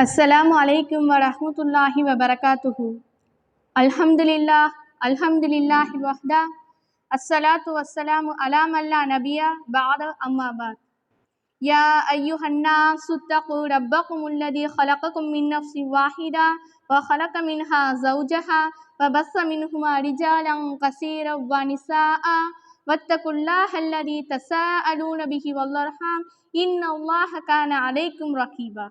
السلام عليكم ورحمة الله وبركاته. الحمد لله الحمد لله وحده الصلاة والسلام على من لا نبي بعد أما بعد. يا أيها الناس اتقوا ربكم الذي خلقكم من نفس واحدة وخلق منها زوجها وبث منهما رجالا كثيرا ونساء. واتقوا الله الذي تساءلون به والأرحام. إن الله كان عليكم رقيبا.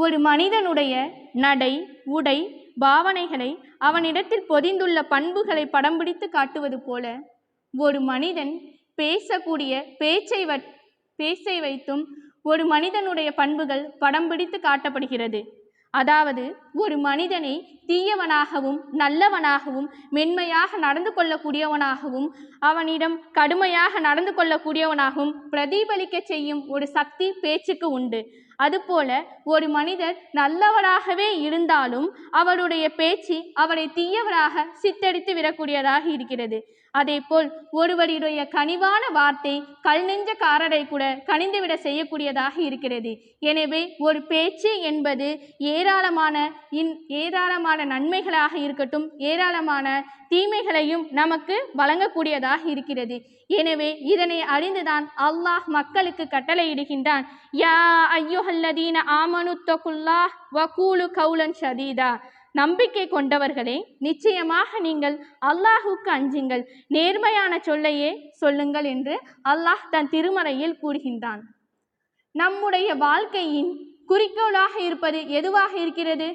ஒரு மனிதனுடைய நடை உடை பாவனைகளை அவனிடத்தில் பொதிந்துள்ள பண்புகளை படம் பிடித்து காட்டுவது போல ஒரு மனிதன் பேசக்கூடிய பேச்சை வ பேச்சை வைத்தும் ஒரு மனிதனுடைய பண்புகள் படம் பிடித்து காட்டப்படுகிறது. அதாவது ஒரு மனிதனை தீயவனாகவும் நல்லவனாகவும் மென்மையாக நடந்து கொள்ளக்கூடியவனாகவும் அவனிடம் கடுமையாக நடந்து கொள்ளக்கூடியவனாகவும் பிரதிபலிக்க செய்யும் ஒரு சக்தி பேச்சுக்கு உண்டு. அதுபோல ஒரு மனிதர் நல்லவராகவே இருந்தாலும் அவருடைய பேச்சு அவரை தீயவராக சித்தரித்து விடக்கூடியதாக இருக்கிறது. அதேபோல் ஒருவருடைய கனிவான வார்த்தை கல் நெஞ்சக்காரரை கூட கனிந்துவிட செய்யக்கூடியதாக இருக்கிறது. எனவே ஒரு பேச்சு என்பது ஏராளமான இன் ஏராளமான நன்மைகளாக இருக்கட்டும் ஏராளமான தீமைகளையும் நமக்கு வழங்கக்கூடியதாக இருக்கிறது. எனவே இதனை அறிந்துதான் அல்லாஹ் மக்களுக்கு கட்டளையிடுகின்றான். யா ஐயோஹல்லதீன ஆமனு தொகுல்லா வகூலு கவுலன் ஷதீதா. நம்பிக்கை கொண்டவர்களே நிச்சயமாக நீங்கள் அல்லாஹுக்கு அஞ்சுங்கள். நேர்மையான சொல்லையே சொல்லுங்கள் என்று அல்லாஹ் தன் திருமறையில் கூறுகின்றான். நம்முடைய வாழ்க்கையின் குறிக்கோளாக இருப்பது எதுவாக இருக்கிறது?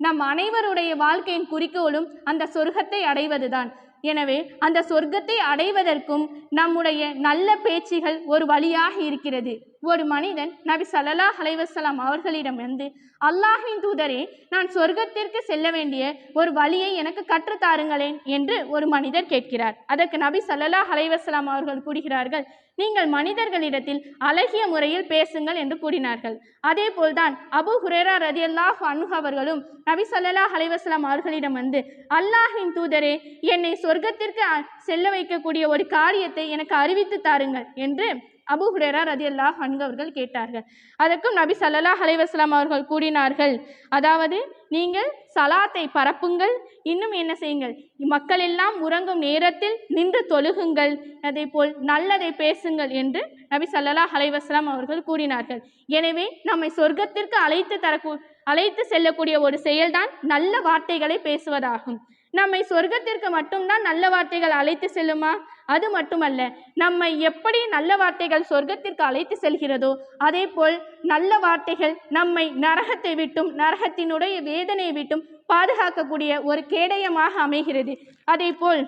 நம் அனைவருடைய வாழ்க்கையின் குறிக்கோளும் அந்த சொர்க்கத்தை அடைவதுதான். எனவே அந்த சொர்க்கத்தை அடைவதற்கும் நம்முடைய நல்ல பேச்சுகள் ஒரு வழியாக இருக்கிறது. ஒரு மனிதன் நபி சல்லல்லாஹ் அலைவசலாம் அவர்களிடம் வந்து அல்லாஹின் தூதரே நான் சொர்க்கத்திற்கு செல்ல வேண்டிய ஒரு வழியை எனக்கு கற்றுத்தாருங்களேன் என்று ஒரு மனிதர் கேட்கிறார். அதற்கு நபி சல்லல்லாஹ் அலைவசலாம் அவர்கள் கூறுகிறார்கள் நீங்கள் மனிதர்களிடத்தில் அழகிய முறையில் பேசுங்கள் என்று கூறினார்கள். அதே போல்தான் அபு ஹுரேரா ரதியல்லாஹ் அனுஹ் அவர்களும் நபி சல்லல்லாஹ் அலைவசலாம் அவர்களிடம் வந்து அல்லாஹின் தூதரே என்னை சொர்க்கத்திற்கு செல்ல வைக்கக்கூடிய ஒரு காரியத்தை எனக்கு அறிவித்து தாருங்கள் என்று அபு ஹுரேரா ரதி அல்லாஹ் அவர்கள் கேட்டார்கள். அதற்கும் நபி சல்லல்லா அலைவாஸ்லாம் அவர்கள் கூறினார்கள். அதாவது நீங்கள் சலாத்தை பரப்புங்கள் இன்னும் என்ன செய்யுங்கள்? மக்கள் எல்லாம் உறங்கும் நேரத்தில் நின்று தொழுகுங்கள் அதே போல் நல்லதை பேசுங்கள் என்று நபி சல்லல்லா அலைவாஸ்லாம் அவர்கள் கூறினார்கள். எனவே நம்மை சொர்க்கத்திற்கு அழைத்து தரக்கூ அழைத்து செல்லக்கூடிய ஒரு செயல்தான் நல்ல வார்த்தைகளை பேசுவதாகும். நம்மை சொர்க்கத்திற்கு மட்டும்தான் நல்ல வார்த்தைகள் அழைத்து செல்லுமா? அது மட்டுமல்ல நம்மை எப்படி நல்ல வார்த்தைகள் சொர்க்கத்திற்கு அழைத்து செல்கிறதோ அதே போல் நல்ல வார்த்தைகள் நம்மை நரகத்தை விட்டும் நரகத்தினுடைய வேதனையை விட்டும் பாதுகாக்கக்கூடிய ஒரு கேடயமாக அமைகிறது. அதே போல்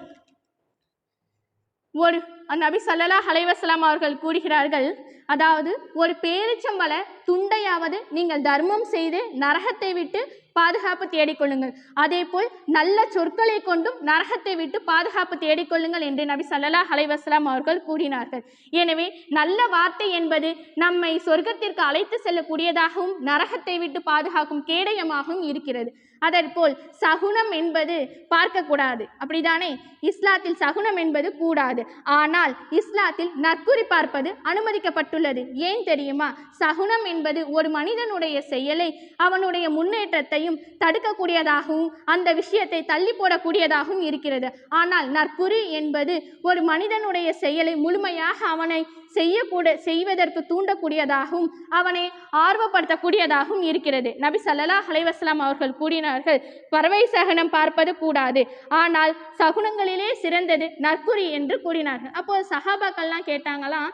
ஒரு நபி சல்லலா ஹலைவசலாம் அவர்கள் கூறுகிறார்கள் அதாவது ஒரு பேரிச்சம்பள துண்டையாவது நீங்கள் தர்மம் செய்து நரகத்தை விட்டு பாதுகாப்பு தேடிக்கொள்ளுங்கள். அதேபோல் நல்ல சொற்களை கொண்டும் நரகத்தை விட்டு பாதுகாப்பு தேடிக்கொள்ளுங்கள் என்று நபி சல்லா அலைவாஸ்லாம் அவர்கள் கூறினார்கள். எனவே நல்ல வார்த்தை என்பது நம்மை சொர்க்கத்திற்கு அழைத்து செல்லக்கூடியதாகவும் நரகத்தை விட்டு பாதுகாக்கும் கேடயமாகவும் இருக்கிறது. அதற்போல் சகுனம் என்பது பார்க்கக்கூடாது. அப்படிதானே இஸ்லாத்தில் சகுனம் என்பது கூடாது. ஆனால் இஸ்லாத்தில் நற்குறி பார்ப்பது அனுமதிக்கப்பட்டுள்ளது. ஏன் தெரியுமா? சகுனம் என்பது ஒரு மனிதனுடைய செயலை அவனுடைய முன்னேற்றத்தையும் தடுக்கக்கூடியதாகவும் அந்த விஷயத்தை தள்ளி போடக்கூடியதாகவும் இருக்கிறது. ஆனால் நற்குறி என்பது ஒரு மனிதனுடைய செயலை முழுமையாக அவனை செய்யக்கூட செய்வதற்கு தூண்டக்கூடியதாகவும் அவனை ஆர்வப்படுத்தக்கூடியதாகவும் இருக்கிறது. நபி ஸல்லல்லாஹு அலைஹி அவர்கள் கூறினார்கள் பறவை சகனம் பார்ப்பது கூடாது. ஆனால் சகுனங்களிலே சிறந்தது நற்குறி என்று கூறினார்கள். அப்போது சஹாபாக்கள்லாம் கேட்டாங்களாம்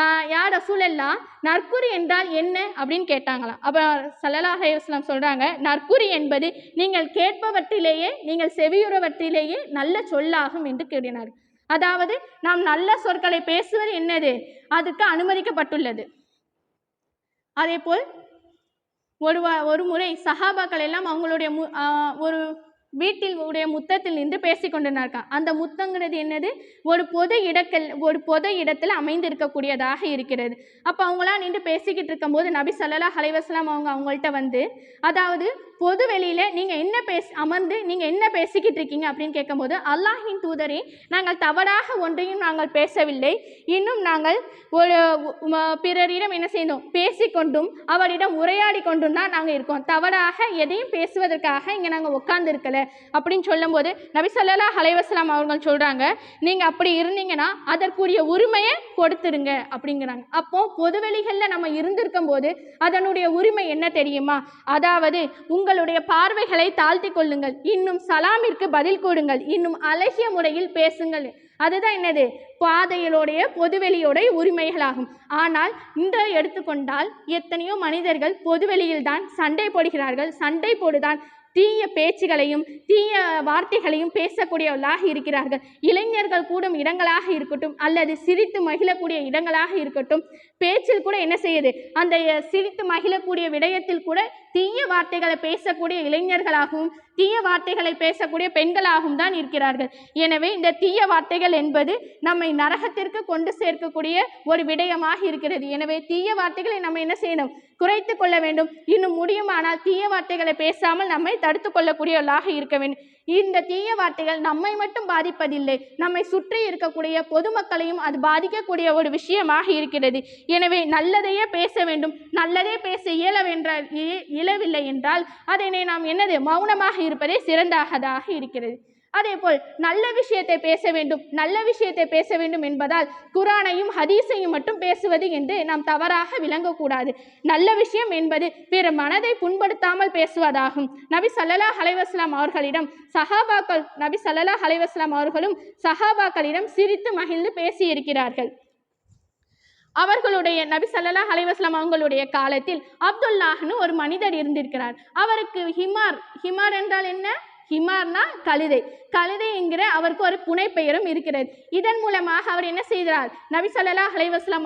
ஆஹ் யார் ரசூலல்லா நற்குறி என்றால் என்ன? அப்படின்னு கேட்டாங்களாம் அப்போ ஸல்லல்லாஹு அலைஹி சொல்கிறாங்க நற்குறி என்பது நீங்கள் கேட்பவற்றிலேயே நீங்கள் செவியுறவற்றிலேயே நல்ல சொல்லாகும் என்று கூறினார்கள். அதாவது நாம் நல்ல சொற்களை பேசுவது என்னது? அதுக்கு அனுமதிக்கப்பட்டுள்ளது. அதே போல் ஒரு ஒரு முறை சஹாபாக்கள் எல்லாம் அவங்களுடைய மு ஒரு வீட்டில் உடைய முத்தத்தில் நின்று பேசிக்கொண்டிருந்தார்கள் அந்த முத்தங்கிறது என்னது? ஒரு பொது இடத்தில் ஒரு பொது இடத்துல அமைந்திருக்கக்கூடியதாக இருக்கிறது. அப்போ அவங்களாம் நின்று பேசிக்கிட்டு இருக்கும்போது நபி சல்லா அலைஹி அவங்க அவங்கள்ட்ட வந்து அதாவது பொது வெளியில் நீங்கள் என்ன பேசி அமர்ந்து நீங்கள் என்ன பேசிக்கிட்டு இருக்கீங்க அப்படின்னு கேட்கும்போது அல்லாஹின் தூதரே நாங்கள் தவறாக ஒன்றையும் நாங்கள் பேசவில்லை. இன்னும் நாங்கள் ஒரு பிறரிடம் என்ன செய்தோம்? பேசிக்கொண்டும் அவரிடம் உரையாடி கொண்டும் தான் நாங்கள் இருக்கோம். தவறாக எதையும் பேசுவதற்காக இங்கே நாங்கள் உட்காந்துருக்கல அப்படின்னு சொல்லும்போது நபிசல்லா ஹலைவசலாம் அவர்கள் சொல்கிறாங்க நீங்கள் அப்படி இருந்தீங்கன்னா அதற்குரிய உரிமையை கொடுத்துருங்க அப்படிங்கிறாங்க. அப்போ பொதுவெளிகளில் நம்ம இருந்திருக்கும் போது அதனுடைய உரிமை என்ன தெரியுமா? அதாவது உங்களுடைய பார்வைகளை தாழ்த்தி கொள்ளுங்கள். இன்னும் சலாமிற்கு பதில் கூடுங்கள் இன்னும் அழகிய முறையில் பேசுங்கள். அதுதான் என்னது? பாதையிலுடைய பொதுவெளியோடைய உரிமைகளாகும். ஆனால் இன்றை எடுத்துக்கொண்டால் எத்தனையோ மனிதர்கள் பொதுவெளியில்தான் சண்டை போடுகிறார்கள். சண்டை போடுதான் தீய பேச்சுகளையும் தீய வார்த்தைகளையும் பேசக்கூடியவர்களாக இருக்கிறார்கள். இளைஞர்கள் கூடும் இடங்களாக இருக்கட்டும் அல்லது சிரித்து மகிழக்கூடிய இடங்களாக இருக்கட்டும் பேச்சில் கூட என்ன செய்யுது? அந்த சிரித்து மகிழக்கூடிய விடயத்தில் கூட தீய வார்த்தைகளை பேசக்கூடிய இளைஞர்களாகவும் தீய வார்த்தைகளை பேசக்கூடிய பெண்களாகவும் தான் இருக்கிறார்கள். எனவே இந்த தீய வார்த்தைகள் என்பது நம்மை நரகத்திற்கு கொண்டு சேர்க்கக்கூடிய ஒரு விடயமாக இருக்கிறது. எனவே தீய வார்த்தைகளை நம்ம என்ன செய்யணும்? குறைத்து கொள்ள வேண்டும். இன்னும் முடியுமானால் தீய வார்த்தைகளை பேசாமல் நம்மை தடுத்து கொள்ளக்கூடியவர்களாக இருக்க வேண்டும். இந்த தீய வார்த்தைகள் நம்மை மட்டும் பாதிப்பதில்லை நம்மை சுற்றி இருக்கக்கூடிய பொதுமக்களையும் அது பாதிக்கக்கூடிய ஒரு விஷயமாக இருக்கிறது. எனவே நல்லதையே பேச வேண்டும் நல்லதே பேச இயலவென்ற இயலவில்லை என்றால் அதனை நாம் என்னது மௌனமாக இருப்பதே சிறந்ததாக இருக்கிறது. அதேபோல் நல்ல விஷயத்தை பேச வேண்டும் நல்ல விஷயத்தை பேச வேண்டும் என்பதால் குரானையும் ஹதீஸையும் மட்டும் பேசுவது என்று நாம் தவறாக விளங்கக்கூடாது. நல்ல விஷயம் என்பது பிற மனதை புண்படுத்தாமல் பேசுவதாகும். நபி சல்லலா ஹலைவாஸ்லாம் அவர்களிடம் சஹாபாக்கள் நபி சல்லலா ஹலைவாஸ்லாம் அவர்களும் சஹாபாக்களிடம் சிரித்து மகிழ்ந்து பேசியிருக்கிறார்கள். அவர்களுடைய நபி சல்லா அலைஹி அவங்களுடைய காலத்தில் அப்துல்லாஹ்னு ஒரு மனிதர் இருந்திருக்கிறார். அவருக்கு ஹிமார் ஹிமார் என்றால் என்ன? ஹிமார்னா கழுதை. கழுதை என்கிற அவருக்கு ஒரு புனை பெயரும் இருக்கிறது. இதன் மூலமாக அவர் என்ன செய்கிறார்? நபி ஸல்லல்லாஹு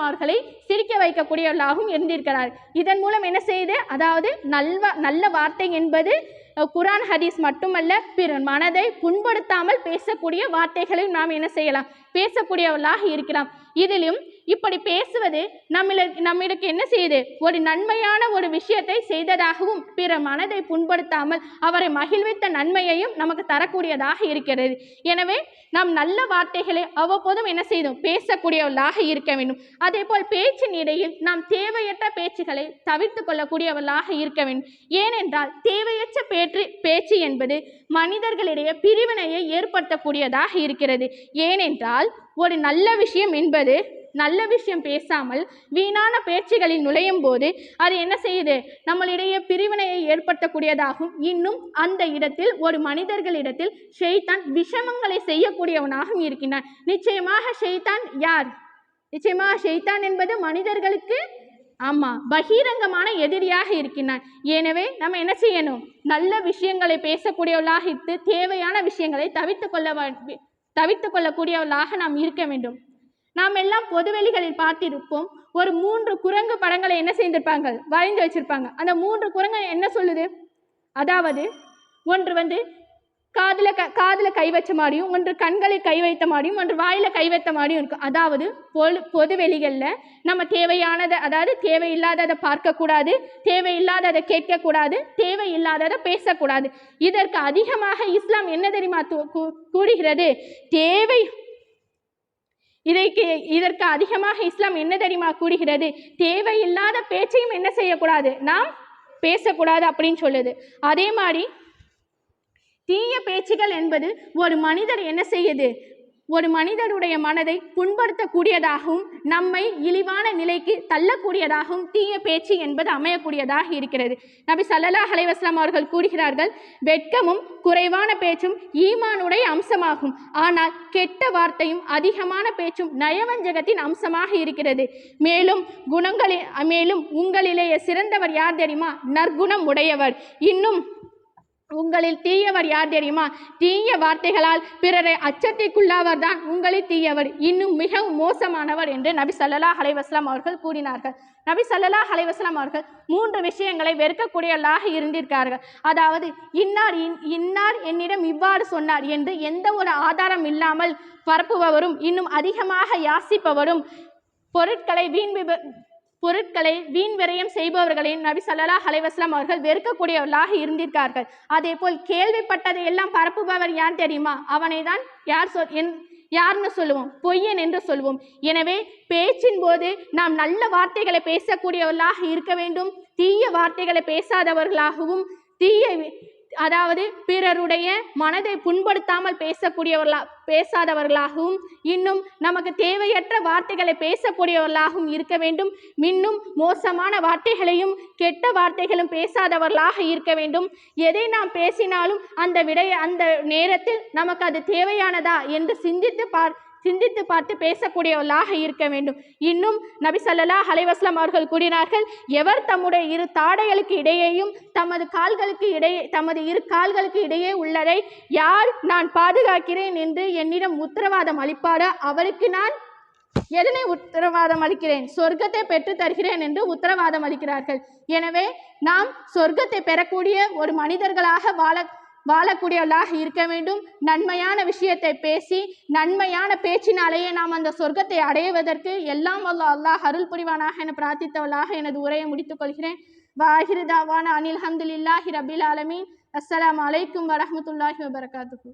அவர்களை சிரிக்க வைக்கக்கூடியவர்களாகவும் இருந்திருக்கிறார். இதன் மூலம் என்ன செய்து அதாவது நல்வா நல்ல வார்த்தை என்பது குரான் ஹதீஸ் மட்டுமல்ல பிற மனதை புண்படுத்தாமல் பேசக்கூடிய வார்த்தைகளையும் நாம் என்ன செய்யலாம்? பேசக்கூடியவர்களாக இருக்கலாம். இதிலும் இப்படி பேசுவது நம்மள நம்மளுக்கு என்ன செய்யுது? ஒரு நன்மையான ஒரு விஷயத்தை செய்ததாகவும் பிற மனதை புண்படுத்தாமல் அவரை மகிழ்வித்த நன்மையையும் நமக்கு தரக்கூடியதாக இருக்கிறது. எனவே நாம் நல்ல வார்த்தைகளை அவ்வப்போதும் என்ன செய்தோம் பேசக்கூடியவர்களாக இருக்க வேண்டும். அதே போல் பேச்சின் இடையில் நாம் தேவையற்ற பேச்சுகளை தவிர்த்து கொள்ளக்கூடியவர்களாக இருக்க வேண்டும். ஏனென்றால் தேவையற்ற பே பேற்று பேச்சு என்பது மனிதர்களிடையே பிரிவினையை ஏற்படுத்தக்கூடியதாக இருக்கிறது. ஏனென்றால் ஒரு நல்ல விஷயம் என்பது நல்ல விஷயம் பேசாமல் வீணான பேச்சுகளில் நுழையும் போது அது என்ன செய்யுது? நம்மளிடையே பிரிவினையை ஏற்படுத்தக்கூடியதாகும். இன்னும் அந்த இடத்தில் ஒரு மனிதர்களிடத்தில் ஷெய்தான் விஷமங்களை செய்யக்கூடியவனாகவும் இருக்கின்றான். நிச்சயமாக ஷெய்தான் யார்? நிச்சயமாக ஷெய்தான் என்பது மனிதர்களுக்கு ஆமாம் பகிரங்கமான எதிரியாக இருக்கின்றான். எனவே நம்ம என்ன செய்யணும்? நல்ல விஷயங்களை பேசக்கூடியவளாக இருந்து தேவையான விஷயங்களை தவித்து கொள்ள தவித்து கொள்ளக்கூடியவளாக நாம் இருக்க வேண்டும். நாம் எல்லாம் பொதுவெளிகளில் பார்த்திருப்போம் ஒரு மூன்று குரங்கு படங்களை என்ன செய்திருப்பாங்க? வரைந்து வச்சிருப்பாங்க. அந்த மூன்று குரங்கு என்ன சொல்லுது? அதாவது ஒன்று வந்து காதில் க காதில் கை வச்ச மாதிரியும் ஒன்று கண்களை கை வைத்த மாதிரியும் ஒன்று வாயில் கை வைத்த மாதிரியும் இருக்கும். அதாவது பொது பொது வெளிகளில் நம்ம தேவையானதை அதாவது தேவையில்லாததை பார்க்கக்கூடாது தேவையில்லாததை கேட்கக்கூடாது தேவையில்லாததை பேசக்கூடாது. இதற்கு அதிகமாக இஸ்லாம் என்ன தெரியுமா கூ- கூறுகிறது? தேவை. இதைக்கு இதற்கு அதிகமாக இஸ்லாம் என்ன தெரியுமா கூறுகிறது? தேவையில்லாத பேச்சையும் என்ன செய்யக்கூடாது? நாம் பேசக்கூடாது அப்படின்னு சொல்லுது. அதே மாதிரி தீய பேச்சுகள் என்பது ஒரு மனிதர் என்ன செய்யுது? ஒரு மனிதருடைய மனதை புண்படுத்தக்கூடியதாகவும் நம்மை இழிவான நிலைக்கு தள்ளக்கூடியதாகவும் தீய பேச்சு என்பது அமையக்கூடியதாக இருக்கிறது. நபி சல்லல்லா அலைஹி அவர்கள் கூறுகிறார்கள் வெட்கமும் குறைவான பேச்சும் ஈமானுடைய அம்சமாகும். ஆனால் கெட்ட வார்த்தையும் அதிகமான பேச்சும் நயவஞ்சகத்தின் அம்சமாக இருக்கிறது. மேலும் குணங்களில் மேலும் உங்களிலேயே சிறந்தவர் யார் தெரியுமா? நற்குணம் உடையவர். இன்னும் உங்களில் தீயவர் யார் தெரியுமா? தீய வார்த்தைகளால் பிறரை அச்சத்திற்குள்ளாவர் தான் உங்களில் தீயவர். இன்னும் மிகவும் மோசமானவர் என்று நபி ஸல்லல்லாஹு அலைஹி அவர்கள் கூறினார்கள். நபி ஸல்லல்லாஹு அலைஹி அவர்கள் மூன்று விஷயங்களை வெறுக்கக்கூடியவர்களாக இருந்திருக்கார்கள். அதாவது இன்னார் இன்- இன்னார் என்னிடம் இவ்வாறு சொன்னார் என்று எந்த ஒரு ஆதாரம் இல்லாமல் பரப்புபவரும் இன்னும் அதிகமாக யாசிப்பவரும் பொருட்களை வீண் பொருட்களை வீண் விரயம் செய்பவர்களையும் நபி சல்லா அலைஹி அவர்கள் வெறுக்கக்கூடியவர்களாக இருந்திருக்கார்கள். அதே போல் கேள்விப்பட்டதை எல்லாம் பரப்புபவர் யார் தெரியுமா? அவனை தான் யார் சொல் என் யார்னு சொல்லுவோம். பொய்யன் என்று சொல்லுவோம் எனவே பேச்சின் போது நாம் நல்ல வார்த்தைகளை பேசக்கூடியவர்களாக இருக்க வேண்டும். தீய வார்த்தைகளை பேசாதவர்களாகவும் தீய அதாவது பிறருடைய மனதை புண்படுத்தாமல் பேசக்கூடியவர்களா பேசாதவர்களாகவும் இன்னும் நமக்கு தேவையற்ற வார்த்தைகளை பேசக்கூடியவர்களாகவும் இருக்க வேண்டும். இன்னும் மோசமான வார்த்தைகளையும் கெட்ட வார்த்தைகளும் பேசாதவர்களாக இருக்க வேண்டும். எதை நாம் பேசினாலும் அந்த விடைய அந்த நேரத்தில் நமக்கு அது தேவையானதா என்று சிந்தித்து பார் சிந்தித்து பார்த்து பேசக்கூடியவர்களாக இருக்க வேண்டும். இன்னும் நபி ஸல்லல்லாஹு அவர்கள் கூறினார்கள் எவர் தம்முடைய இரு தாடைகளுக்கு இடையேயும் தமது கால்களுக்கு இடையே தமது இரு கால்களுக்கு இடையே உள்ளதை யார் நான் பாதுகாக்கிறேன் என்று என்னிடம் உத்தரவாதம் அளிப்பாரோ? அவருக்கு நான் எதனை உத்தரவாதம் அளிக்கிறேன்? சொர்க்கத்தை பெற்று தருகிறேன் என்று உத்தரவாதம் அளிக்கிறார்கள். எனவே நாம் சொர்க்கத்தை பெறக்கூடிய ஒரு மனிதர்களாக வாழ வாழக்கூடியவர்களாக இருக்க வேண்டும். நன்மையான விஷயத்தை பேசி நன்மையான பேச்சினாலேயே நாம் அந்த சொர்க்கத்தை அடைவதற்கு எல்லாம் அல்லா அல்லாஹ் அருள் புரிவானாக என பிரார்த்தித்தவளாக எனது உரையை முடித்துக் கொள்கிறேன். வாஹிருதாவான அனில் ஹம்துலில்லாஹி ரபில் ஆலமீன். அஸ்லாம் அலைக்கும் வரமத்துல்லாஹி வபரகாத்துக்கு